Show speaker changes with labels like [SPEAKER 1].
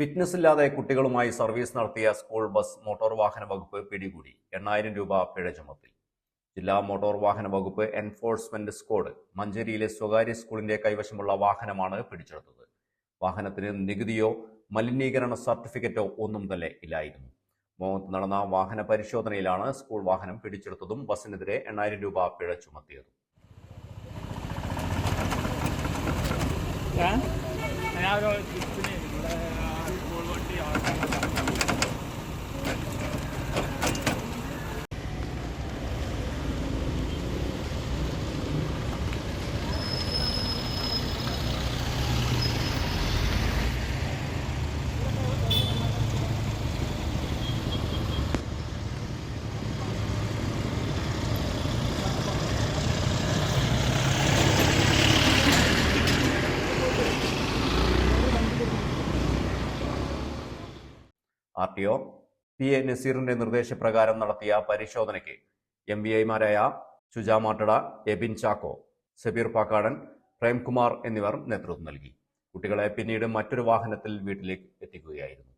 [SPEAKER 1] Fitness ഇല്ലാതെ കുട്ടികളുമായി service നടത്തിയ സ്കൂൾ ബസ് മോട്ടോർ വാഹന വകുപ്പ് പിടികൂടി. എണ്ണായിരം രൂപ പിഴ ചുമത്തി. ജില്ലാ മോട്ടോർ വാഹന വകുപ്പ് എൻഫോഴ്സ്മെന്റ് സ്ക്വാഡ് മഞ്ചേരിയിലെ സ്വകാര്യ സ്കൂളിന്റെ കൈവശമുള്ള വാഹനമാണ് പിടിച്ചെടുത്തത്. വാഹനത്തിന് നികുതിയോ മലിനീകരണ സർട്ടിഫിക്കറ്റോ ഒന്നും തന്നെ ഇല്ലായിരുന്നു. മോഹത്ത് നടന്ന വാഹന പരിശോധനയിലാണ് സ്കൂൾ വാഹനം പിടിച്ചെടുത്തതും ബസ്സിനെതിരെ എണ്ണായിരം രൂപ പിഴ ചുമത്തിയതും?
[SPEAKER 2] ഞാൻ
[SPEAKER 1] R T O P A നസീറിന്റെ നിർദ്ദേശപ്രകാരം നടത്തിയ പരിശോധനയ്ക്ക് എം ബി ഐമാരായ ശുജാ മാട്ടട എബിൻ ചാക്കോ സബീർ പാക്കാടൻ പ്രേംകുമാർ എന്നിവർ നേതൃത്വം നൽകി. കുട്ടികളെ പിന്നീട് മറ്റൊരു വാഹനത്തിൽ വീട്ടിലേക്ക് എത്തിക്കുകയായിരുന്നു.